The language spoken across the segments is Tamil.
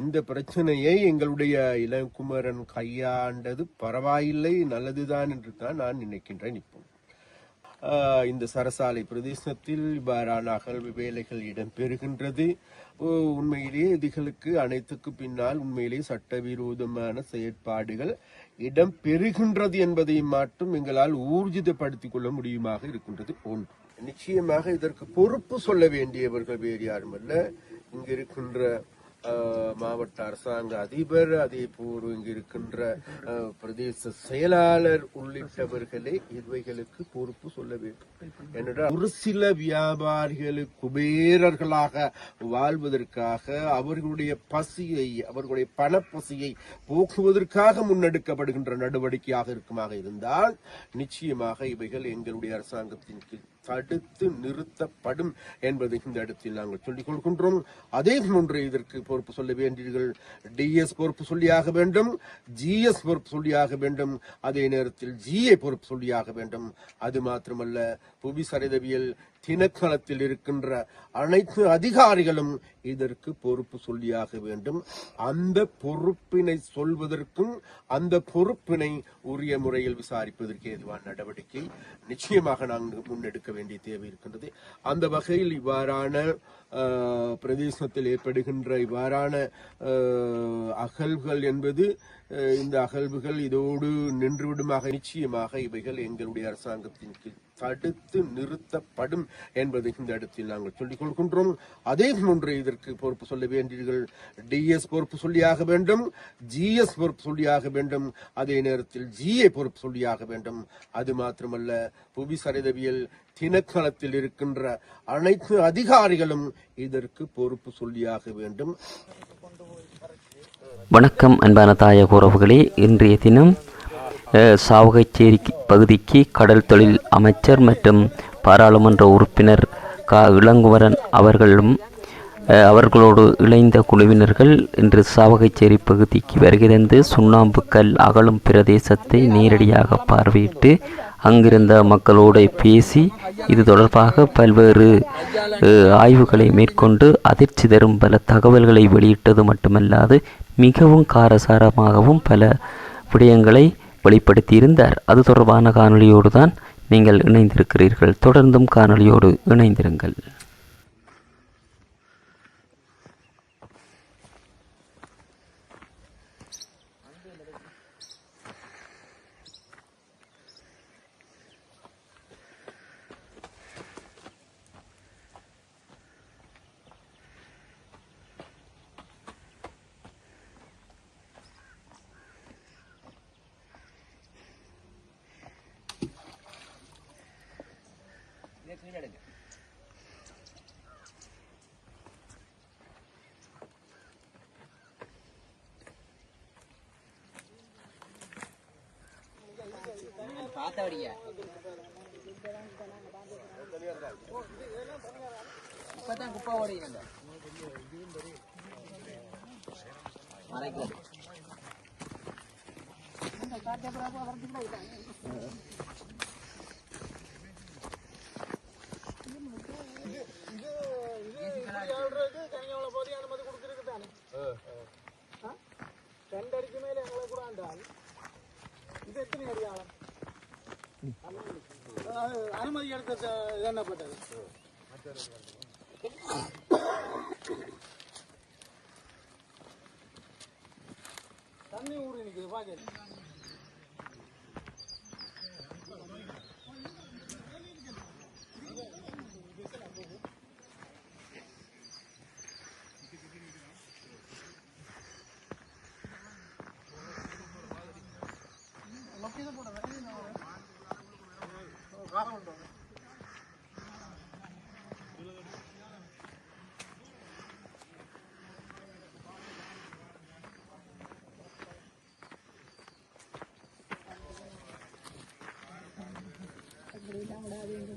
இந்த பிரச்சனையை எங்களுடைய இளங்குமரன் கையாண்டது பரவாயில்லை நல்லதுதான் என்று தான் நான் நினைக்கின்றேன் இப்போ. இந்த சரசாலை பிரதேசத்தில் இவ்வாறான அகழ்வு வேலைகள் இடம்பெறுகின்றது. உண்மையிலேயே இதுகளுக்கு அனைத்துக்கு பின்னால் உண்மையிலேயே சட்டவிரோதமான செயற்பாடுகள் இடம்பெறுகின்றது என்பதை மட்டும் எங்களால் ஊர்ஜிதப்படுத்திக் கொள்ள முடியுமாக இருக்கின்றது ஒன்று நிச்சயமாக இதற்கு பொறுப்பு சொல்ல வேண்டியவர்கள் வேறு யாரும் அல்ல இருக்கின்ற மாவட்ட அரசாங்க அதிபர் அதே போல் இங்கு இருக்கின்ற பிரதேச செயலாளர் உள்ளிட்டவர்களே இவைகளுக்கு பொறுப்பு சொல்ல வேண்டும். ஏனென்றால் ஒரு சில வியாபாரிகளுக்கு குபேரர்களாக வாழ்வதற்காக அவர்களுடைய பசியை அவர்களுடைய பணப்பசியை போக்குவதற்காக முன்னெடுக்கப்படுகின்ற நடவடிக்கையாக இருக்குமாக இருந்தால் நிச்சயமாக இவைகள் எங்களுடைய அரசாங்கத்தின் கீழ் தடுத்து நிறுத்தப்படும் என்பதை இந்த இடத்தில் நாங்கள் சொல்லிக் கொள்கின்றோம். அதே போன்று இதற்கு பொறுப்பு சொல்ல வேண்டீர்கள் டிஎஸ் பொறுப்பு சொல்லியாக வேண்டும். ஜிஎஸ் பொறுப்பு சொல்லியாக வேண்டும். அதே நேரத்தில் ஜிஏ பொறுப்பு சொல்லியாக வேண்டும். அது மாத்திரமல்ல புவி சரிதவியல் திணைக்களத்தில் இருக்கின்ற அனைத்து அதிகாரிகளும் இதற்கு பொறுப்பு சொல்லியாக வேண்டும். அந்த பொறுப்பினை சொல்வதற்கும் அந்த பொறுப்பினை உரிய முறையில் விசாரிப்பதற்கு ஏதுவான நடவடிக்கை நிச்சயமாக நாங்கள் முன்னெடுக்க வேண்டிய தேவை இருக்கின்றது. அந்த வகையில் இவ்வாறான பிரதேசத்தில் ஏற்படுகின்ற இவ்வாறான அகழ்வுகள் என்பது இந்த அகழ்வுகள் இதோடு நின்றுவிடுமாக. நிச்சயமாக இவைகள் எங்களுடைய அரசாங்கத்தின் கீழ் தடுத்து நிறுத்தப்படும் என்பதை இந்த இடத்தில் நாங்கள் சொல்லிக் கொள்கின்றோம். அதே போன்று இதற்கு பொறுப்பு சொல்ல வேண்டீர்கள் டிஎஸ் பொறுப்பு சொல்லியாக வேண்டும். ஜிஎஸ் பொறுப்பு சொல்லியாக வேண்டும். அதே நேரத்தில் ஜிஏ பொறுப்பு சொல்லியாக வேண்டும். அது மாத்திரமல்ல புவி சரிதவியல் திணைக்களத்தில் இருக்கின்ற அனைத்து அதிகாரிகளும் இதற்கு பொறுப்பு சொல்லியாக வேண்டும். வணக்கம் அன்பான தாயக உறவுகளே இன்றைய தினம் சாவகச்சேரி பகுதிக்கு கடல் தொழில் அமைச்சர் மற்றும் பாராளுமன்ற உறுப்பினர் கா. இளங்குவரன் அவர்களும் அவர்களோடு இணைந்த குழுவினர்கள் இன்று சாவகச்சேரி பகுதிக்கு வருகை தந்து சுண்ணாம்புக்கல் அகலும் பிரதேசத்தை நேரடியாக பார்வையிட்டு அங்கிருந்த மக்களோடு பேசி இது தொடர்பாக பல்வேறு ஆய்வுகளை மேற்கொண்டு அதிர்ச்சி தரும் பல தகவல்களை வெளியிட்டது மட்டுமல்லாது மிகவும் காரசாரமாகவும் பல விடயங்களை வெளிப்படுத்தியிருந்தார். அது தொடர்பான காணொளியோடு தான் நீங்கள் இணைந்திருக்கிறீர்கள். தொடர்ந்தும் காணொளியோடு இணைந்திருங்கள். இப்பதான் குப்பை ஓடிங்க രണ്ടടിക്ക് മേലെ ഞങ്ങളെ കൂടെ ഉണ്ടാകും ഇത് എത്ര അറിയാം அனுமதி எடுத்த என்னப்பட்டது தண்ணி ஊறி நிற்குது பாக்கிறேன்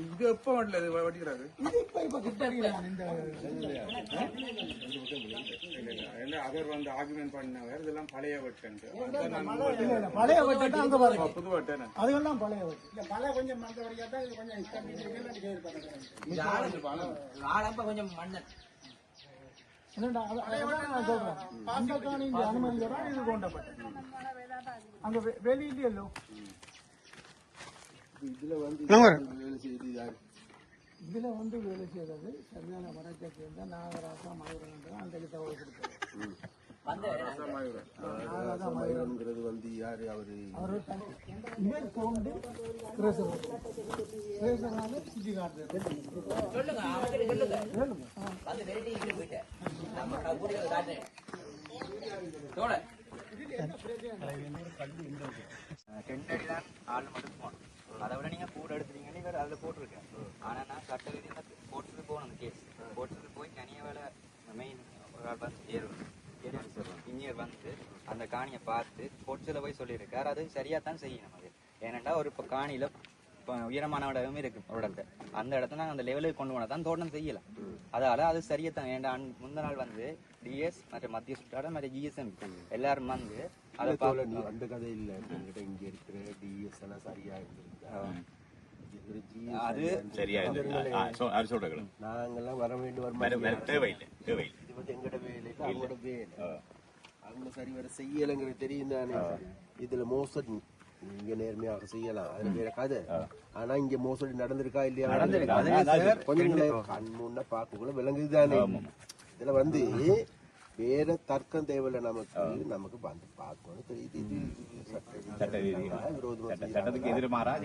இது எப்ப வரல இது வட்டிக்கிறாரு? இது இப்ப இப்ப கிட்ட அடிக்கிறான் இந்த இல்ல அவர் வந்து ஆர்குமெண்ட் பண்ணவர் இதெல்லாம் பழைய வெட்டு இல்ல இல்ல பழைய வட்டி அங்க பாருங்க. புது வெட்டு அதுவெல்லாம் பழைய வட்டி இல்ல பழைய கொஞ்சம் மந்த தான் இது கொஞ்சம் இஷ்டம் கொஞ்சம் மண்ணன் என்னடா அது- அதான் நான் சொல்றேன். அந்த காணி இங்க அனுமதியோட இது கொண்டப்பட்டது. அங்க வெ- வெளியிலயோ? இதுல வந்து வேலை செய்து யாரு? இதுல வந்து வேலை செய்யறது சரியான வடக்கை சேர்ந்த நாகராசா மயூரன் அந்த தகவல் கொடுத்தது வந்து யாரு? அவரு அவர் இவர் கிரேசர் கிரேசர்னால சுத்தி காட்டுறது சொல்லுங்க அவர்கிட்ட சொல்லுங்க. வந்து வெரைட்டி போயிட்டேன் நம்ம கூட்டிகளை காட்டுறேன். தோட டென்ட் தான் ஆள் மட்டும் போகணும். அதை விட நீங்க கூட எடுத்துட்டீங்கன்னு இவர் அதில் போட்டிருக்கேன் ஆனால் நான் சட்ட ரீதியாக போட்டுட்டு போகணும் அந்த கேஸ் போட்டுட்டு போய் தனிய வேலை மெயின் ஒரு ஆள் வந்து ஏறும் இன்ஜினியர் வந்து அந்த காணியை பார்த்து பொட்ஸில் போய் சொல்லியிருக்காரு. அது சரியாக தான் செய்யணும் அது. ஏனெண்டா ஒரு இப்போ காணியில உயரமான இடம் இருக்கு ஒரு இடத்த அந்த இடத்த நாங்கள் அந்த லெவலுக்கு கொண்டு போனால் தான் தோட்டம் செய்யலாம் அதால அது சரியா தான் ஏன்டா முந்த நாள் வந்து டிஎஸ் மற்றும் மத்திய சுற்றாடல் மற்றும் ஜிஎஸ்எம் எல்லாரும் வந்து அதை பார்த்து அந்த கதை இல்ல என்கிட்ட இங்க இருக்கிற டிஎஸ் எல்லாம் சரியா இருந்திருக்கு அது சரியா இது ஆ, சொ- அது சொல்றேன். நாங்கெல்லாம் வர வேண்டும் வர. தேவையில்லை தேவையில்லை. இது வந்து எங்கட வேலை அவங்களோட வேலை. அவங்க சரி வர செய்யலைங்கிறது தெரியும் தானே. இதுல மோசடி. இங்க நேர்மையாக செய்யலாம். அது வேற கதை. ஆனா இங்க மோசடி நடந்திருக்கா இல்லையா? நடந்திருக்கு. கொஞ்சம் கண் முன்ன பார்க்கக்குள்ள விளங்குது தானே இதுல வந்து வேற தர்க்கம் தேவையில்ல நமக்கு. நமக்கு வந்து பார்க்கணும் தெரியுது.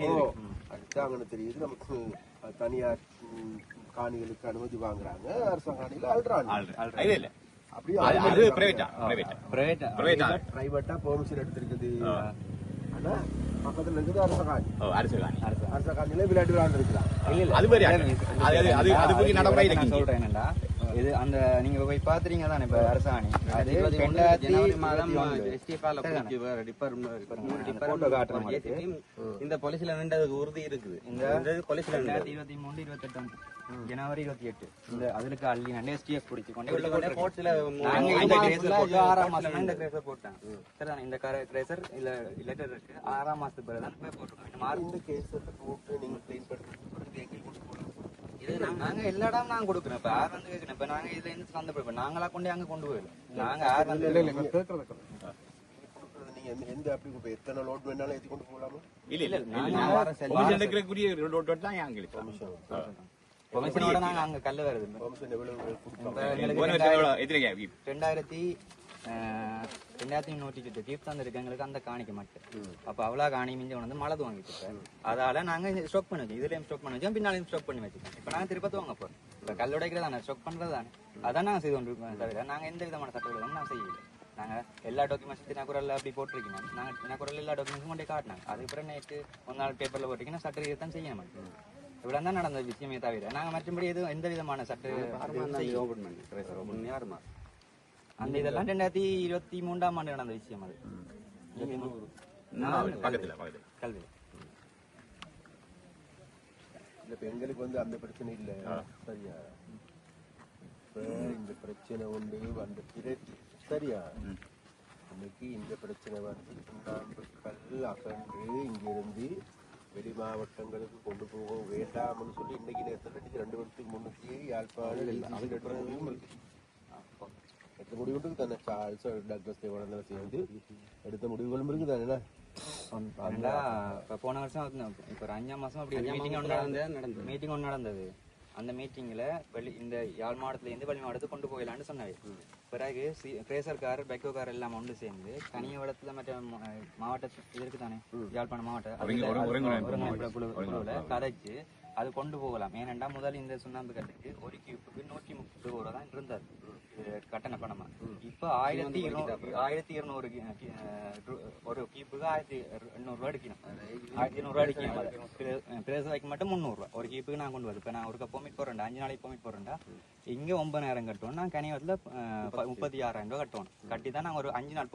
ஓ, அடுத்தாங்கன்னு தெரியுது. நமக்கு தனியார் காணிகளுக்கு அனுமதி வாங்குறாங்க. அரசாங்க காணியில அழுறாங்க இல்ல இல்ல. அப்படியே பிரைவேட்டா பிரைவேட்டா எடுத்திருக்குது. பக்கத்துல இருக்குது அரச காணி. ஓ அரசு காணி. அரச காணியில விளையாட்டு விளையாண்டு இருக்கிறான் அது மாதிரி அது அது அது நடைமுறை சொல்றேன் என்னடா இது அந்த நீங்க போய் பாத்துறீங்க தானே இப்ப அரசாணி? அது ரெண்டாயிரத்தி மாதம். எஸ்டிஎஃப்ஆல காட்டுறேன் உங்களுக்கு. JCB இந்த போலீஸ்ல நின்றதுக்கு உறுதி இருக்குது. இந்த போலீஸ்ல ரெண்டாயிரத்தி இருபத்தி மூணு இருபத்தெட்டு ஜனவரி இருபத்தி எட்டு. இந்த அதுக்கு அள்ளி நான் எஸ்டிஎஃப் பிடிச்சி கொண்டு போட்டிருக்கேன். போட்டு ஆறாம் மாசம் இந்த கிரேசர் போட்டேன். சரிதானே? இந்த கிரேசர் இல்ல லெட்டர் இருக்கு. ஆறாம் மாசத்துக்கு பிறகு தான் போய் போட்டிருக்கோம் இந்த மார்ச் கேஸ் போட்டு நீங்க கிளைம் பண்ணி எங்களுக்கு கொண்டு போகலாம் இது நாங்க- எல்லா இடம் நாங்க கொடுக்குறோம். இப்ப யார் வந்து கேட்கணும்? இப்ப நாங்க இதுல இருந்து சந்தர்ப்பம் நாங்களா கொண்டு அங்க கொண்டு போயிடும் நாங்க யார் வந்து நீங்க எந்த- எந்த அப்படி இப்ப எத்தனை லோட் வேணாலும் ஏத்தி கொண்டு போகலாமா? இல்ல இல்ல நாங்க எடுக்கக்கூடிய தான் எங்களுக்கு அங்க கல்லு வருது. பெர்மிஷன் எவ்வளவு ரெண்டாயிரத்தி நூற்றி சுட்டு தீப் தந்திருக்கு எங்களுக்கு அந்த காணிக்க மாட்டேன். அப்ப அவ்வளவு காணி மிஞ்ச வந்து மழை வாங்கிட்டு. அதால நாங்க ஸ்டாக் பண்ணி வச்சோம் இதுலயும் ஸ்டாக் பண்ணி வச்சோம் பின்னாலையும் ஸ்டாக் பண்ணி வச்சுக்கோம் இப்ப நாங்க திருப்பத்து வாங்க போறோம். இப்ப கல் உடைக்கிறதானே ஸ்டாக் பண்றது தானே. அதான் நாங்க செய்து கொண்டு இருக்கோம் தவிர நாங்க எந்த விதமான சட்ட விரோதமும் நான் செய்யல நாங்க எல்லா டாக்குமெண்ட்ஸ் தினக்குரல்ல அப்படி போட்டிருக்கீங்க. நாங்க தினக்குரல் எல்லா டாக்குமெண்ட்ஸும் கொண்டே காட்டினாங்க அதுக்கப்புறம் நேற்று ஒரு நாள் பேப்பர்ல போட்டிங்கன்னா சட்ட தான் செய்ய மாட்டோம். இவ்வளவு தான் நடந்த விஷயமே தவிர நாங்க மற்றபடி எதுவும் எந்த விதமான சட்ட அந்த இதெல்லாம் ரெண்டாயிரத்தி இருபத்தி மூன்றாம் ஆண்டு நடந்த விஷயம் அது. நான் பக்கத்துல பக்கத்துல. கல்வி. இல்ல இப்ப எங்களுக்கு வந்து அந்த பிரச்சனை இல்ல. சரியா? இப்ப இந்த பிரச்சனை ஒன்று அந்த பிரச்சனை சரியா? இன்னைக்கு இந்த பிரச்சனை வந்து சுண்ணாம்பு கல் அகன்று இங்கிருந்து வெளி மாவட்டங்களுக்கு கொண்டு போக வேண்டாம்னு சொல்லி இன்னைக்கு நேரத்தில் ரெண்டு வருஷத்துக்கு முன்னுக்கு யாழ்ப்பாணம் எடுத்த இருக்கு தானே சார்ல்ஸ் டாக்டர்ஸ் தேவானந்தம் சேர்ந்து எடுத்த முடிவுகளும் இருக்கு தானே இப்ப போன வருஷம் வந்து இப்ப ஒரு அஞ்சாம் மாசம் அப்படி மீட்டிங் ஒன்று நடந்தது மீட்டிங் ஒன்று நடந்தது அந்த மீட்டிங்ல வெளி இந்த யாழ் மாவட்டத்துல இருந்து வெளி மாவட்டத்துக்கு கொண்டு போகலான்னு சொன்னாரு பிறகு கிரேசர்கார் பெக்கோகார் எல்லாம் ஒன்று சேர்ந்து கனியவளத்துல மற்ற மா- மாவட்ட இது இருக்கு தானே குழு- குழுவுல கதைச்சு அது கொண்டு போகலாம். ஏனென்றா முதல் இந்த சுண்ணாம்பு கல்லுக்கு ஒரு கியூப்புக்கு நூற்றி முப்பது ரூபா தான் இருந்தது இது கட்டண பணமா. இப்ப ஆயிரத்தி இருநூறு ஆயிரத்தி இருநூறு ஒரு கீப்புக்கு ஆயிரத்தி எண்ணூறு ரூபா அடிக்கணும் ஆயிரத்தி இருநூறு ரூபா அடிக்கணும் அது. பிர- பிரதேச வைக்க மட்டும் முந்நூறு ரூபா. ஒரு கீப்புக்கு நான் கொண்டு வருது இப்ப நான் ஒரு பொமிட் போறேன்டா அஞ்சு நாளைக்கு பொமிட் போறேன்டா இங்க ஒன்பதாயிரம் கட்டுவோம் நான் கனிவத்துல முப்பத்தி ஆறாயிரம் ரூபாய் கட்டுவோம் கட்டி தான் நாங்க ஒரு அஞ்சு நாள்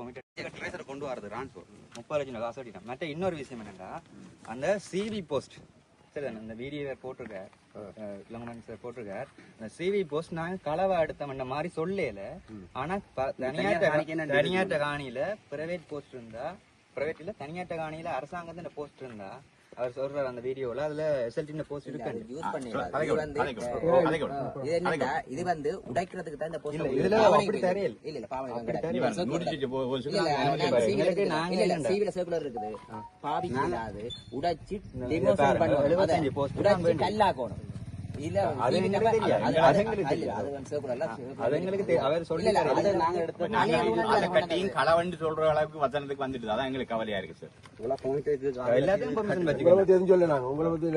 ட்ரேசரை கொண்டு வரது டிரான்ஸ்போர்ட் முப்பது லட்சம் காசு அடிக்கிறோம் மற்ற இன்னொரு விஷயம் என்னன்னா அந்த சிவி போஸ்ட் சரி அந்த வீடியோ போட்டிருக்கார். இளங்கமன் சார் போட்டிருக்கார். அந்த சிவி போஸ்ட் நாங்க களவா எடுத்தோம்ன்ற மாதிரி சொல்லல. ஆனா தனியாட்ட காணியில பிரைவேட் போஸ்ட் இருந்தா பிரைவேட்ல தனியாட்ட காணியில அரசாங்கத்தின் போஸ்ட் இருந்தா அவர் சொல்றாரு அந்த வீடியோல அதுல எஸ்எல்டி போஸ்ட் இருக்கு யூஸ் அதை இது வந்து உடைக்கிறதுக்கு தான் இந்த போஸ்ட் இல்ல, இதுல அப்படி தெரியல. இல்ல இல்ல பாவம் அப்படி கிடையாது. தெரியல. circular. நூற்றி போ- ஒரு இல்ல, இல்ல, சில- நாங்க பாரு, சீவில எங்களுக்கு இருக்குது. நாங்க இல்ல, இல்ல, என்னண்டா? சீவில circular இருக்குது. பாவிக்கலாது. உடைச்சு இதை demolition பாருங்க, பண்ணுவோம். 75 அதை post தான் உடைச்சு. கல்லாக்கணும். களவண்டு சொல்ற அளவுக்கு வசனத்துக்கு வந்துட்டு அதான் எங்களுக்கு கவலையா இருக்கு சார் எல்லாத்தையும் சொல்ல நாங்க. உங்களை பத்தி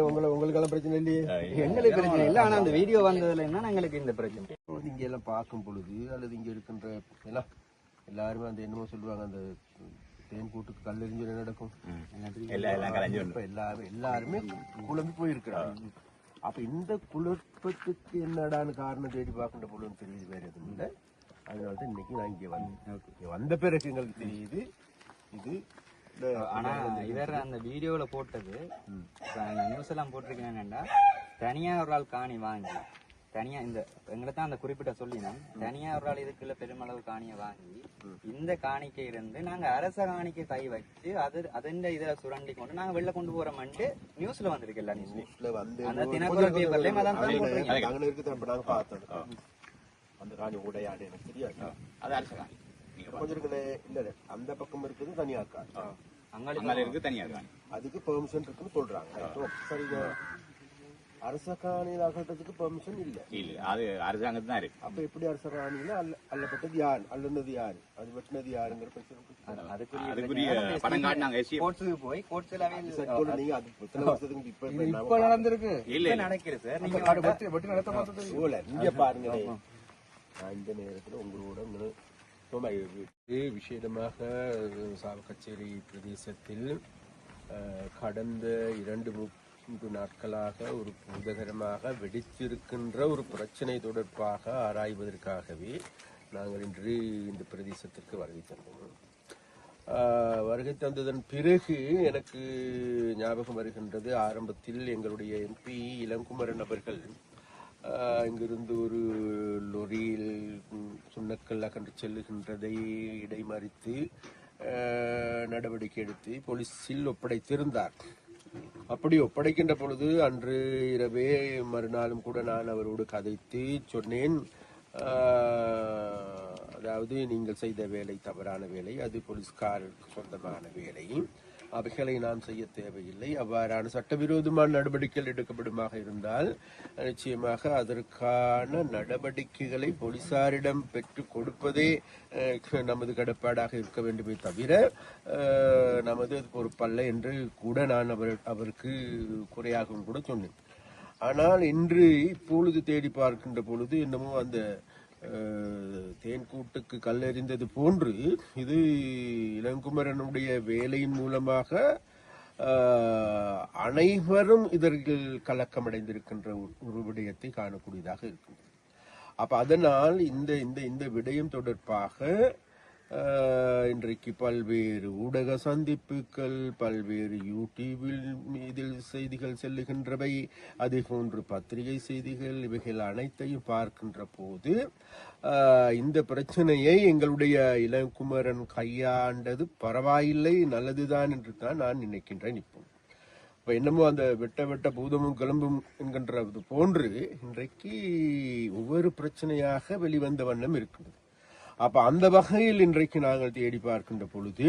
பிரச்சனை இல்லையே. எங்களுக்கு பிரச்சனை இல்ல. ஆனா அந்த வீடியோ வந்ததுல என்ன எங்களுக்கு இந்த பிரச்சனை. இங்க எல்லாம் பார்க்கும் பொழுது அல்லது இங்க இருக்கின்ற எல்லாம் எல்லாருமே அந்த என்னமோ சொல்லுவாங்க அந்த தேன் கூட்டுக்கு கல்லெறிஞ்சு என்ன நடக்கும்? எல்லாரும் எல்லாருமே குழம்பி போயிருக்கிறாங்க. அப்ப இந்த குழப்பத்துக்கு என்னடான்னு காரணம் தேடி பார்க்கின்ற பொழுது தெரியுது வேற எதுவும் இல்லை. அதனால தான் இன்னைக்கு நான் இங்க வந்தேன் இங்க வந்த பிறகு எங்களுக்கு தெரியுது. இது ஆனா இவர் அந்த வீடியோல போட்டது நியூஸ் எல்லாம் போட்டிருக்கேன்னா தனியா ஒரு ஆள் காணி வாங்கி தனியா இந்த எங்களை தான் அந்த குறிப்பிட்ட சொல்லினோம் தனியா ஒரு ஆள் இதுக்குள்ள பெருமளவு காணியை வாங்கி இந்த காணிக்கை இருந்து நாங்க அரச காணிக்கை கை வச்சு அது அதன் இதை சுரண்டி கொண்டு நாங்க வெளில கொண்டு போறோம்ட்டு நியூஸ்ல வந்திருக்கு எல்லா வந்து அந்த தினக்குரல் பேப்பர்லயும் அதான் இருக்குது நாங்க பார்த்தோம். அந்த காணி உடையாடு எனக்கு தெரியாது. அது அரசு நீங்க கொஞ்சம் இருக்குல்ல இல்ல அந்த பக்கம் இருக்குது தனியா காணி. அங்காளி இருக்கு தனியா இருக்காங்க அதுக்கு பெர்மிஷன் இருக்குன்னு சொல்றாங்க. சரி அரச காணியில் அகற்றதுக்கு பெர்மிஷன் இல்ல. இல்ல அது அரசாங்கத்து தான் இருக்கு. அப்ப எப்படி அரச காணியில அல்ல அல்லப்பட்டது யார் அல்லனது யாரு அது வெட்டினது யாருங்கிற பிரச்சனை போய் நீங்க அது எத்தனை வருஷத்துக்கு இப்ப இப்ப இப்ப நாம நடந்திருக்கு இல்ல இல்ல. நடக்குது சார் நீங்க அது வெட்டி வெட்டி நடத்த பார்த்தது போல நீங்க பாருங்க நான் இந்த நேரத்துல உங்களோட விஷயமாக சாவகச்சேரி பிரதேசத்தில் கடந்த இரண்டு மூன்று நாட்களாக ஒரு பூதகரமாக வெடித்திருக்கின்ற ஒரு பிரச்சனை தொடர்பாக ஆராய்வதற்காகவே நாங்கள் இன்று இந்த பிரதேசத்திற்கு வருகை தந்தோம். வருகை தந்ததன் பிறகு எனக்கு ஞாபகம் வருகின்றது. ஆரம்பத்தில் எங்களுடைய எம்பி இளங்குமரன் அவர்கள் இங்கிருந்து ஒரு லொரியில் சுண்ணக்கல் அகன்று செல்லுகின்றதை இடைமறித்து நடவடிக்கை எடுத்து போலீஸில் ஒப்படைத்திருந்தார். அப்படி ஒப்படைக்கின்ற பொழுது அன்று இரவே மறுநாளும் கூட நான் அவரோடு கதைத்து சொன்னேன். ஆஹ், அதாவது நீங்கள் செய்த வேலை தவறான வேலை அது போலீஸ்காரருக்கு சொந்தமான வேலை. அவைகளை நாம் செய்ய தேவையில்லை. அவ்வாறான சட்டவிரோதமான நடவடிக்கைகள் எடுக்கப்படுமாக இருந்தால் நிச்சயமாக அதற்கான நடவடிக்கைகளை போலீசாரிடம் பெற்று கொடுப்பதே நமது கடப்பாடாக இருக்க வேண்டுமே தவிர நமது பொறுப்பல்ல என்று கூட நான் அவர் அவருக்கு குறையாகவும் கூட சொன்னேன். ஆனால் இன்று இப்பொழுது தேடி பார்க்கின்ற பொழுது என்னமோ அந்த தேன்கூட்டுக்கு கல்லெறிந்தது போன்று இது இளங்குமரனுடைய வேலையின் மூலமாக அனைவரும் இதற்கு கலக்கமடைந்திருக்கின்ற ஒரு- ஒரு விடயத்தை காணக்கூடியதாக இருக்கின்றது. அப்ப அதனால் இந்த இந்த இந்த விடயம் தொடர்பாக இன்றைக்கு பல்வேறு ஊடக சந்திப்புகள் பல்வேறு யூடியூபில் இதில் செய்திகள் செல்லுகின்றவை. அதே போன்று பத்திரிகை செய்திகள் இவைகள் அனைத்தையும் பார்க்கின்ற போது இந்த பிரச்சனையை எங்களுடைய இளங்குமரன் கையாண்டது பரவாயில்லை நல்லதுதான் என்று தான் நான் நினைக்கின்றேன் இப்போ. இப்ப என்னமோ அந்த வெட்ட வெட்ட பூதமும் கிளம்பும் என்கின்றது போன்று இன்றைக்கு ஒவ்வொரு பிரச்சனையாக வெளிவந்த வண்ணம் இருக்கின்றது அப்ப அந்த வகையில் இன்றைக்கு நாங்கள் தேடி பார்க்கின்ற பொழுது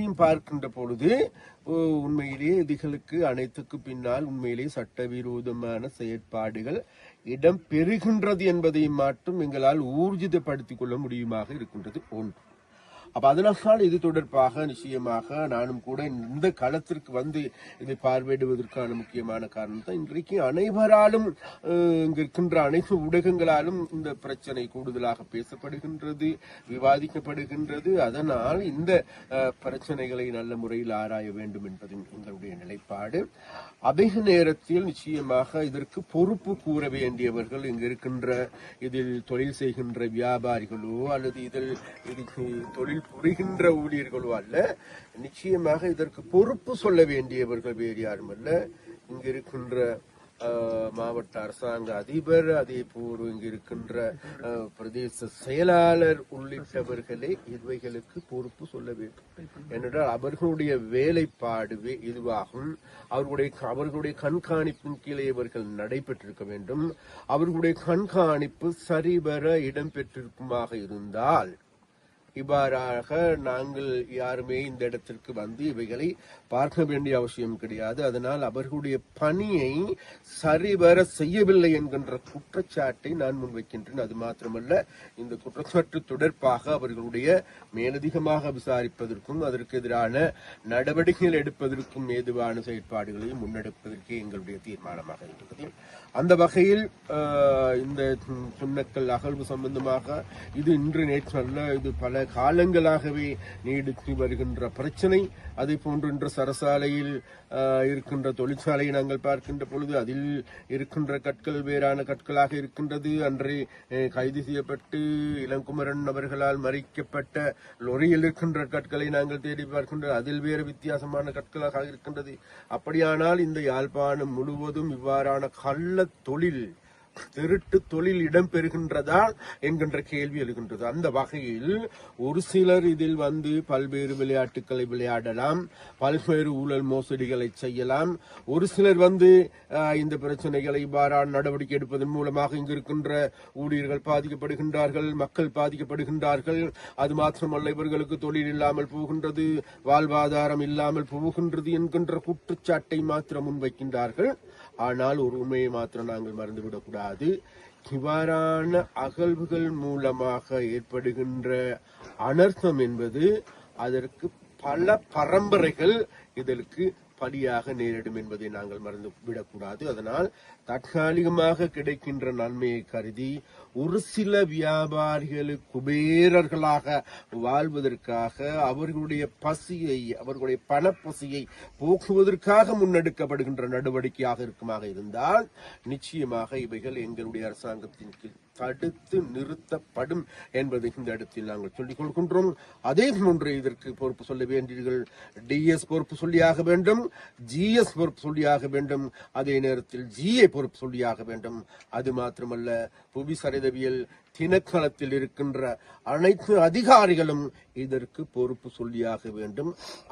பற்றியும் பார்க்கின்ற பொழுது உண்மையிலேயே இதுகளுக்கு அனைத்துக்கு பின்னால் உண்மையிலேயே சட்டவிரோதமான செயற்பாடுகள் இடம் பெறுகின்றது என்பதை மட்டும் எங்களால் ஊர்ஜிதப்படுத்திக் கொள்ள முடியுமாக இருக்கின்றது. ஒன்று. அப்ப அதனால் இது தொடர்பாக நிச்சயமாக நானும் கூட இந்த களத்திற்கு வந்து இதை பார்வையிடுவதற்கான முக்கியமான காரணம் தான் இன்றைக்கு அனைவராலும் இங்கு இருக்கின்ற அனைத்து ஊடகங்களாலும் இந்த பிரச்சனை கூடுதலாக பேசப்படுகின்றது விவாதிக்கப்படுகின்றது. அதனால் இந்த பிரச்சனைகளை நல்ல முறையில் ஆராய வேண்டும் என்பது எங்களுடைய நிலைப்பாடு. அதிக நேரத்தில் நிச்சயமாக இதற்கு பொறுப்பு கூற வேண்டியவர்கள் இங்கு இருக்கின்ற இதில் தொழில் செய்கின்ற வியாபாரிகளோ அல்லது இதில் இதுக்கு தொழில் புரிகின்ற ஊழியர்களோ அல்ல. நிச்சயமாக இதற்கு பொறுப்பு சொல்ல வேண்டியவர்கள் வேறு யாரும் அல்ல. இங்கு இருக்கின்ற மாவட்ட அரசாங்க அதிபர் அதே போல் இங்கு இருக்கின்ற பிரதேச செயலாளர் உள்ளிட்டவர்களே இவைகளுக்கு பொறுப்பு சொல்ல வேண்டும். ஏனென்றால் அவர்களுடைய வேலைப்பாடு இதுவாகும். அவர்களுடைய அவர்களுடைய கண்காணிப்பின் கீழே இவர்கள் நடைபெற்றிருக்க வேண்டும். அவர்களுடைய கண்காணிப்பு சரிவர இடம்பெற்றிருக்குமாக இருந்தால் இவ்வாறாக நாங்கள் யாருமே இந்த இடத்திற்கு வந்து இவைகளை பார்க்க வேண்டிய அவசியம் கிடையாது. அதனால் அவர்களுடைய பணியை சரிவர செய்யவில்லை என்கின்ற குற்றச்சாட்டை நான் முன்வைக்கின்றேன். அது மாத்திரமல்ல இந்த குற்றச்சாட்டு தொடர்பாக அவர்களுடைய மேலதிகமாக விசாரிப்பதற்கும் அதற்கு எதிரான நடவடிக்கைகள் எடுப்பதற்கும் ஏதுவான செயற்பாடுகளையும் முன்னெடுப்பதற்கே எங்களுடைய தீர்மானமாக இருக்கிறது அந்த வகையில் இந்த சுண்ணக்கல் அகழ்வு சம்பந்தமாக இது இன்று நேற்று அல்ல இது பல காலங்களாகவே நீடித்து வருகின்ற பிரச்சனை. அதே போன்று இன்று சரசாலையில் இருக்கின்ற தொழிற்சாலையை நாங்கள் பார்க்கின்ற பொழுது அதில் இருக்கின்ற கற்கள் வேறான கற்களாக இருக்கின்றது. அன்றே கைது செய்யப்பட்டு இளங்குமரன் அவர்களால் மறிக்கப்பட்ட லொரியில் இருக்கின்ற கற்களை நாங்கள் தேடி பார்க்கின்றோம் அதில் வேறு வித்தியாசமான கற்களாக இருக்கின்றது. அப்படியானால் இந்த யாழ்ப்பாணம் முழுவதும் இவ்வாறான கள்ள தொழில் திருட்டு தொழில் இடம்பெறுகின்றதா என்கின்ற கேள்வி எழுகின்றது. அந்த வகையில் ஒரு சிலர் இதில் வந்து பல்வேறு விளையாட்டுகளை விளையாடலாம் பல்வேறு ஊழல் மோசடிகளை செய்யலாம். ஒரு சிலர் வந்து இந்த பிரச்சனைகளை இவ்வாறான நடவடிக்கை எடுப்பதன் மூலமாக இங்கு இருக்கின்ற ஊழியர்கள் பாதிக்கப்படுகின்றார்கள் மக்கள் பாதிக்கப்படுகின்றார்கள். அது மாத்திரமல்ல இவர்களுக்கு தொழில் இல்லாமல் போகின்றது வாழ்வாதாரம் இல்லாமல் போகின்றது என்கின்ற குற்றச்சாட்டை மாத்திரம் முன்வைக்கின்றார்கள். ஆனால் ஒரு உண்மையை மாத்திரம் நாங்கள் மறந்துவிடக்கூடாது. இவ்வாறான அகழ்வுகள் மூலமாக ஏற்படுகின்ற அனர்த்தம் என்பது அதற்கு பல பரம்பரைகள் இதற்கு படியாக நேரிடும் என்பதை நாங்கள் மறந்து விடக்கூடாது. அதனால் தற்காலிகமாக கிடைக்கின்ற நன்மையை கருதி ஒரு சில வியாபாரிகளுக்கு குபேரர்களாக வாழ்வதற்காக அவர்களுடைய பசியை அவர்களுடைய பணப்பசியை போக்குவதற்காக முன்னெடுக்கப்படுகின்ற நடவடிக்கையாக இருக்குமாக இருந்தால் நிச்சயமாக இவைகள் எங்களுடைய அரசாங்கத்தின் கீழ் தடுத்து நிறுத்தப்படும் என்பதை இந்த இடத்தில் நாங்கள் சொல்லிக் கொள்கின்றோம். அதே போன்று இதற்கு பொறுப்பு சொல்ல வேண்டியீர்கள் டிஎஸ் பொறுப்பு சொல்லியாக வேண்டும் ஜிஎஸ் பொறுப்பு சொல்லியாக வேண்டும் அதே நேரத்தில் ஜிஏ பொறுப்பு சொல்லியாக வேண்டும். அது மாத்திரமல்ல புவி சரிதவியல் திணைக்களத்தில் இருக்கின்ற அனைத்து அதிகாரிகளும் இதற்கு பொறுப்பு சொல்லியாக வேண்டும்.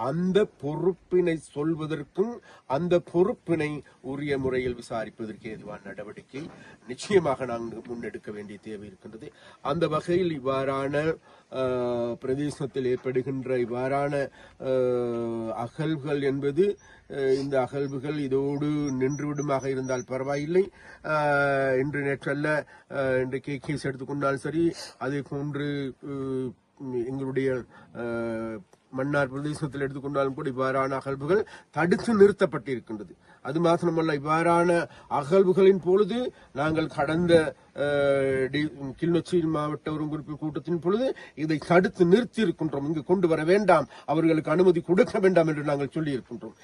அந்த பொறுப்பினை சொல்வதற்கும் அந்த பொறுப்பினை உரிய முறையில் விசாரிப்பதற்கு ஏதுவான நடவடிக்கை நிச்சயமாக நாங்கள் முன்னெடுக்க வேண்டிய தேவை இருக்கின்றது. அந்த வகையில் இவ்வாறான பிரதேசத்தில் ஏற்படுகின்ற இவ்வாறான அகழ்வுகள் என்பது இந்த அகழ்வுகள் இதோடு நின்றுவிடுமாக இருந்தால் பரவாயில்லை. இன்று நேற்றல்ல இன்று கே கேஸ் எடுத்துக்கொண்டாலும் சரி அதே போன்று எங்களுடைய மன்னார் பிரதேசத்தில் எடுத்துக்கொண்டாலும் கூட இவ்வாறான அகழ்வுகள் தடுத்து நிறுத்தப்பட்டிருக்கின்றது. அது மாத்திரமல்ல இவ்வாறான அகழ்வுகளின் பொழுது நாங்கள் கடந்த கிளிநொச்சி மாவட்ட ஒருங்கிணைப்பு கூட்டத்தின் பொழுது இதை தடுத்து நிறுத்தி இருக்கின்றோம் இங்கு கொண்டு வர வேண்டாம். அவர்களுக்கு அனுமதி கொடுக்க வேண்டாம் என்று நாங்கள் சொல்லியிருக்கின்றோம்.